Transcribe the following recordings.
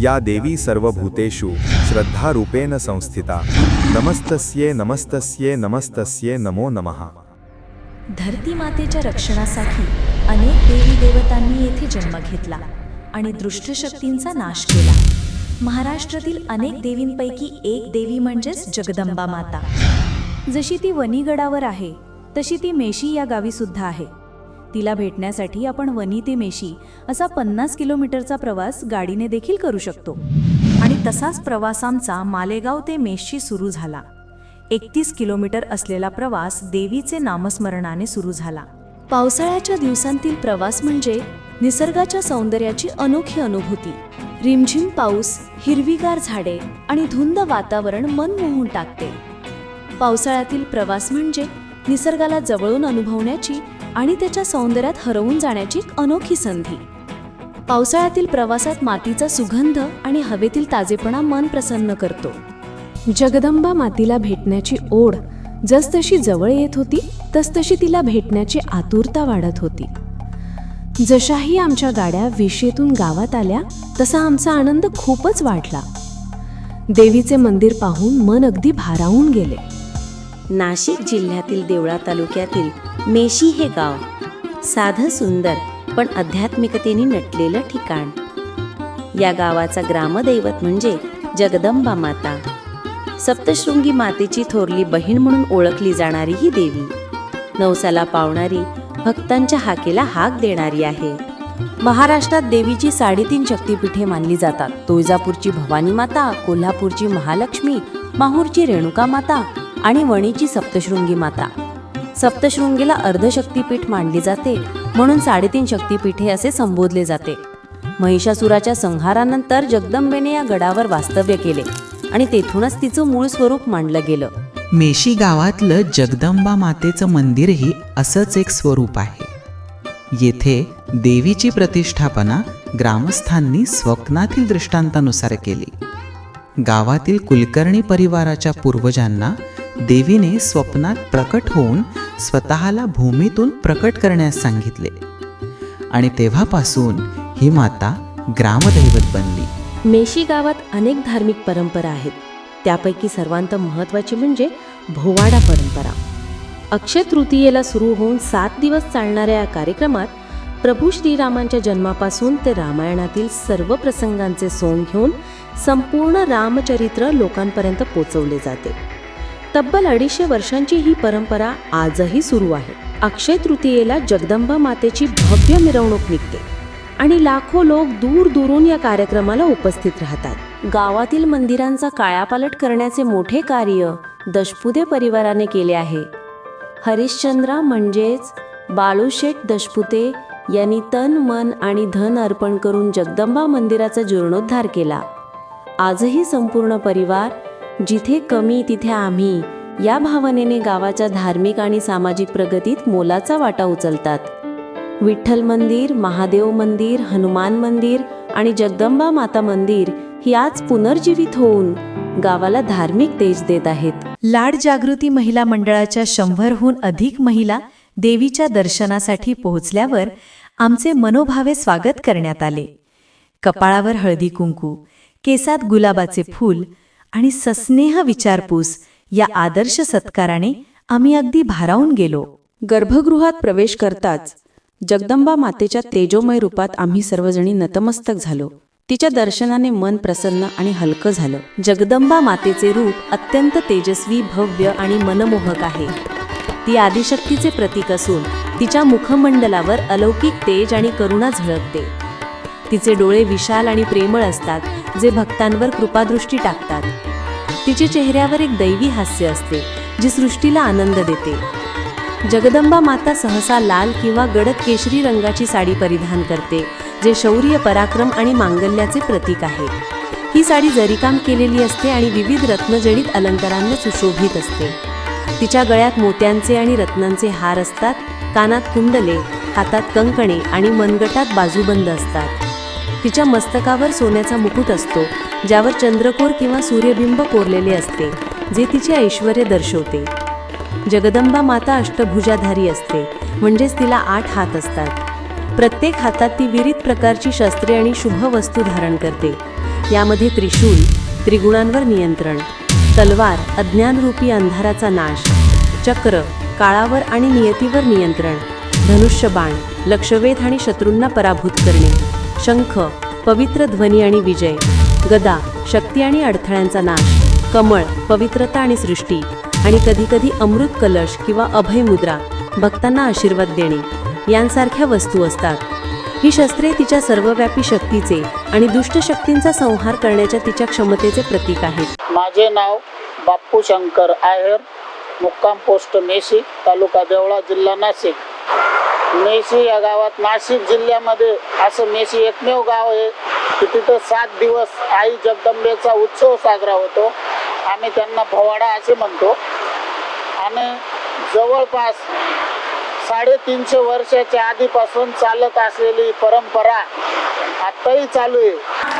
या देवी सर्वभूतेषु श्रद्धारूपेण संस्थिता। नमस्तस्ये नमस्तस्ये नमस्तस्ये नमो नमः। धरती मातेच्या रक्षणासाठी अनेक देवी देवतांनी येथे जन्म घेतला आणि दृष्टशक्तींचा नाश केला. महाराष्ट्रातील अनेक देवींपैकी एक देवी म्हणजेच जगदंबा माता. जशी ती वनीगडावर आहे तशी ती मेशी या गावी सुद्धा आहे. तिला भेटण्यासाठी आपण वनी ते मेशी असा पन्नास किलोमीटरचा प्रवास गाडीने देखील करू शकतो. आणि तसाच प्रवास आमचा मालेगाव ते मेशी सुरू झाला. एकतीस किलोमीटर असलेला प्रवास देवीचे नामस्मरणाने सुरू झाला. पावसाळ्याच्या दिवसांतील प्रवास म्हणजे निसर्गाच्या सौंदर्याची अनोखी अनुभूती. रिमझिम पाऊस हिरवीगार झाडे आणि धुंद वातावरण मन मोहून टाकते. पावसाळ्यातील प्रवास म्हणजे निसर्गाला जवळून अनुभवण्याची आणि त्याच्या सौंदर्यात हरवून जाण्याची अनोखी संधी. पावसाळ्यातील प्रवासात मातीचा सुगंध आणि हवेतील ताजेपणा मन प्रसन्न करतो. जगदंबा मातीला भेटण्याची ओढ जसतशी जवळ येत होती तसतशी तिला भेटण्याची आतुरता वाढत होती. जशाही आमच्या गाड्या विशेतून गावात आल्या तसा आमचा आनंद खूपच वाढला. देवीचे मंदिर पाहून मन अगदी भारावून गेले. नाशिक जिल्ह्यातील देवळा तालुक्यातील मेशी हे गाव. साधं सुंदर पण आध्यात्मिकतेने नटलेलं ठिकाण. या गावाचा ग्रामदैवत म्हणजे जगदंबा माता. सप्तशृंगी मातेची थोरली बहीण म्हणून ओळखली जाणारी ही देवी. नवसाला पावणारी भक्तांच्या हाकेला हाक देणारी आहे. महाराष्ट्रात देवीची साडेतीन शक्तिपीठे मानली जातात. तुळजापूरची भवानी माता कोल्हापूरची महालक्ष्मी माहूरची रेणुका माता आणि वणीची सप्तशृंगी माता. सप्तशृंगीला अर्धशक्तीपीठ मानली जाते म्हणून साडेतीन शक्तीपीठे असे संबोधले जाते. महिषासुराच्या संहारानंतर जगदंबेने या गडावर वास्तव्य केले आणि तेथूनच तिचं मूळ स्वरूप मांडलं गेलं. मेशी गावातलं जगदंबा मातेचं मंदिरही असंच एक स्वरूप आहे. येथे देवीची प्रतिष्ठापना ग्रामस्थांनी स्वप्नातील दृष्टांतानुसार केली. गावातील कुलकर्णी परिवाराच्या पूर्वजांना देवीने स्वप्नात प्रकट होऊन स्वतःला भूमीतून प्रकट करण्यास सांगितले. आणि तेव्हापासून ही माता ग्रामदैवत बनली. मेशी गावात अनेक धार्मिक परंपरा आहेत. त्यापैकी सर्वांत महत्त्वाची म्हणजे भोवाडा परंपरा. अक्षय तृतीयेला सुरू होऊन सात दिवस चालणाऱ्या या कार्यक्रमात प्रभू श्रीरामांच्या जन्मापासून ते रामायणातील सर्व प्रसंगांचे सोंग घेऊन संपूर्ण रामचरित्र लोकांपर्यंत पोचवले जाते. तब्बल अडीचशे वर्षांची ही परंपरा आजही सुरू आहे. अक्षय तृतीयेला जगदंबा मातेची भव्य मिरवणूक निघते आणि लाखो लोक दूर दूरून या कार्यक्रमाला उपस्थित राहतात. गावातील मंदिरांचा कायापालट करण्याचे मोठे कार्य दशपुते परिवाराने केले आहे. हरिश्चंद्र म्हणजेच बाळूशेठ दशपुते यांनी तन मन आणि धन अर्पण करून जगदंबा मंदिराचा जीर्णोद्धार केला. आजही संपूर्ण परिवार जिथे कमी तिथे आम्ही. या भावनेने गावाच्या धार्मिक आणि सामाजिक प्रगतीत मोलाचा वाटा उचलतात. विठ्ठल मंदिर महादेव मंदिर हनुमान मंदिर आणि जगदंबा माता मंदिर ही आज पुनर्जीवित होऊन गावाला धार्मिक तेज देत आहेत. लाड जागृती महिला मंडळाच्या शंभरहून अधिक महिला देवीच्या दर्शनासाठी पोहोचल्यावर आमचे मनोभावे स्वागत करण्यात आले. कपाळावर हळदी कुंकू केसात गुलाबाचे फूल आणि सस्नेह विचारपूस या आदर्श सत्काराने आम्ही अगदी भारावून गेलो. गर्भगृहात प्रवेश करताच जगदंबा मातेच्या तेजोमय रूपात आम्ही सर्वजणी नतमस्तक झालो. तिच्या दर्शनाने मन प्रसन्न आणि हलकं झालं. जगदंबा मातेचे रूप अत्यंत तेजस्वी भव्य आणि मनमोहक आहे. ती आदिशक्तीचे प्रतीक असून तिच्या मुखमंडलावर अलौकिक तेज आणि करुणा झळकते. तिचे डोळे विशाल आणि प्रेमळ असतात जे भक्तांवर कृपादृष्टी टाकतात. तिचे चेहऱ्यावर एक दैवी हास्य असते जी सृष्टीला आनंद देते. जगदंबा माता सहसा लाल किंवा गडद केशरी रंगाची साडी परिधान करते जे शौर्य पराक्रम आणि मांगल्याचे प्रतीक आहे. ही साडी जरीकाम केलेली असते आणि विविध रत्नजडित अलंकारांना सुशोभित असते. तिच्या गळ्यात मोत्यांचे आणि रत्नांचे हार असतात कानात कुंडले हातात कंकणे आणि मनगटात बाजूबंद असतात. तिच्या मस्तकावर सोन्याचा मुकुट असतो ज्यावर चंद्रकोर किंवा सूर्यबिंब कोरलेले असते जे तिचे ऐश्वर दर्शवते. जगदंबा माता अष्टभुजाधारी असते म्हणजेच तिला आठ हात असतात. प्रत्येक हातात ती विविध प्रकारची शस्त्रे आणि शुभ वस्तू धारण करते. यामध्ये त्रिशूल त्रिगुणांवर नियंत्रण तलवार अज्ञानरूपी अंधाराचा नाश चक्र काळावर आणि नियतीवर नियंत्रण धनुष्यबाण लक्षवेध आणि शत्रूंना पराभूत करणे शंख पवित्र ध्वनी आणि विजय. गदा शक्ती आणि अडथळ्यांचा नाश कमळ पवित्रता आणि सृष्टी आणि कधीकधी अमृत कलश किंवा अभय मुद्रा भक्तांना आशीर्वाद देणे यांसारख्या वस्तू असतात. ही शस्त्रे तिच्या सर्वव्यापी शक्तीचे आणि दुष्ट शक्तींचा संहार करण्याच्या तिच्या क्षमतेचे प्रतीक आहेत. माझे नाव बाप्पू शंकर आहेर मुक्काम पोस्ट मेशी तालुका देवळा जिल्हा नाशिक. मेशी या गावात नाशिक जिल्ह्यामध्ये असं मेशी एकमेव गाव आहे. की तिथं सात दिवस आई जगदंबेचा उत्सव साजरा होतो. आम्ही त्यांना भवाडा असे म्हणतो. आणि जवळपास साडेतीनशे वर्षाच्या आधीपासून चालत असलेली परंपरा आत्ताही चालू आहे.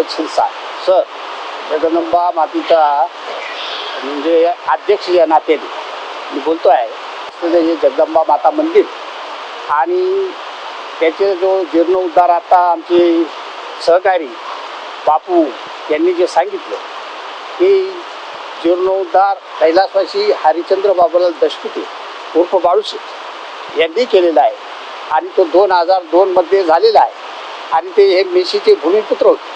भरत सर जगदंबा मातीचा म्हणजे अध्यक्ष या नात्याने मी बोलतो आहे हे जगदंबा माता मंदिर. आणि त्याचे जो जीर्णोद्धार आता आमचे सहकारी बापू यांनी जे सांगितलं की जीर्णोद्धार कैलासवासी हरिचंद्र बाबूलाल दशपुते उर्फ बाळूस यांनी केलेला आहे. आणि तो दोन हजार दोनमध्ये झालेला आहे. आणि ते हे मेशीचे भूमिपुत्र होते.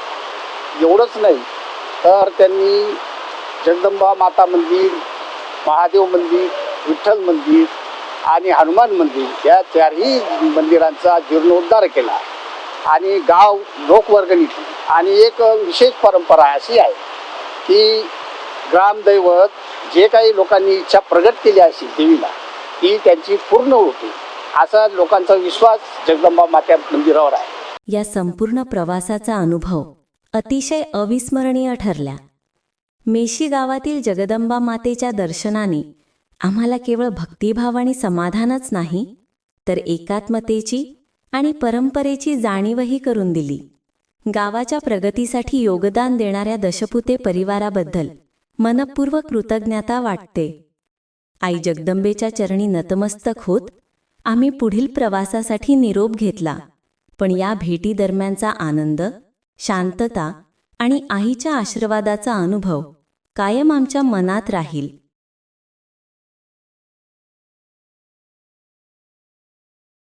एवढंच नाही. तर त्यांनी जगदंबा माता मंदिर महादेव मंदिर विठ्ठल मंदिर आणि हनुमान मंदिर या चारही मंदिरांचा जीर्णोद्धार केला. आणि गाव लोकवर्गणी आणि एक विशेष परंपरा अशी आहे की ग्रामदैवत जे काही लोकांनी इच्छा प्रगट केली असेल देवीला ती त्यांची पूर्ण होते. असा लोकांचा विश्वास जगदंबा माता मंदिरावर आहे. या संपूर्ण प्रवासाचा अनुभव अतिशय अविस्मरणीय ठरल्या. मेशी गावातील जगदंबा मातेच्या दर्शनाने आम्हाला केवळ भक्तिभाव आणि समाधानच नाही तर एकात्मतेची आणि परंपरेची जाणीवही करून दिली. गावाच्या प्रगतीसाठी योगदान देणाऱ्या दशपुते परिवाराबद्दल मनपूर्वक कृतज्ञता वाटते. आई जगदंबेच्या चरणी नतमस्तक होत आम्ही पुढील प्रवासासाठी निरोप घेतला पण या भेटीदरम्यानचा आनंद शांतता आणि आईच्या आशीर्वादाचा अनुभव कायम आमच्या मनात राहील.